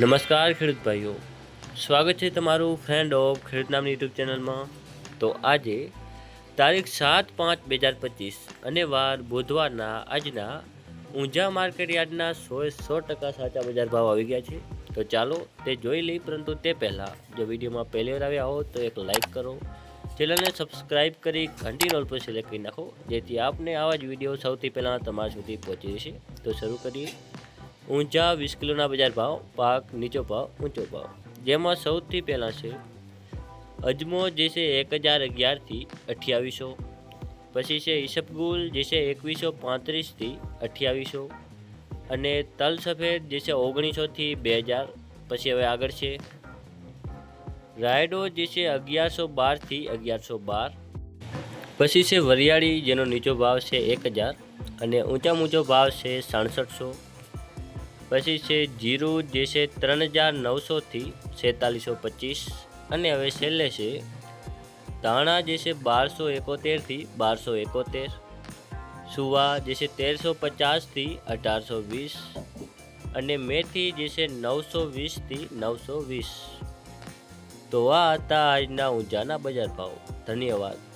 નમસ્કાર ખેડૂત ભાઈઓ. સ્વાગત છે તમારું ફ્રેન્ડ ઓફ ખેડૂત નામની યુટ્યુબ ચેનલમાં. તો આજે તારીખ સાત પાંચ બે હજાર પચીસ અને વાર બુધવારના આજના ઊંઝા માર્કેટ યાર્ડના સો સો ટકા સાચા બજાર ભાવ આવી ગયા છે. તો ચાલો તે જોઈ લઈ પરંતુ તે પહેલાં જો વિડીયોમાં પહેલી વાર આવ્યા હો, તો એક લાઇક કરો. ચેનલને સબસ્ક્રાઈબ કરી ઘંટી રોલ પર સિલેક્ટ કરી નાખો, જેથી આપને આવા જ વીડિયો સૌથી પહેલાં તમારા સુધી પહોંચી જશે. તો શરૂ કરીએ. ઊંચા વીસ કિલોના બજાર ભાવ, પાક નીચો ભાવ, ઊંચો ભાવ. જેમાં સૌથી પહેલાં છે અજમો, જે છે એક હજાર અગિયારથી અઠ્યાવીસો. પછી છે ઈસબગુલ જે છે એકવીસો પાંત્રીસથી અઠ્યાવીસો. અને તલ સફેદ, જે છે ઓગણીસોથી બે હજાર. પછી હવે આગળ છે રાયડો, જે છે અગિયારસો બારથી અગિયારસો બાર. પછી છે વરિયાળી, જેનો નીચો ભાવ છે એક હજાર. અને ઊંચા ઊંચો ભાવ છે સાડસઠસો. પછી છે જીરું, જે છે ત્રણ હજાર નવસોથી છેતાલીસો પચીસ. અને હવે છેલ્લે છે ધાણા, જે છે બારસો એકોતેરથી બારસો એકોતેર. સુવા, જે છે તેરસો પચાસથી અઢારસો વીસ. અને મેથી, જે છે નવસો વીસથી નવસો વીસ. તો આ હતા આજના ઊંઝાના બજાર ભાવ. ધન્યવાદ.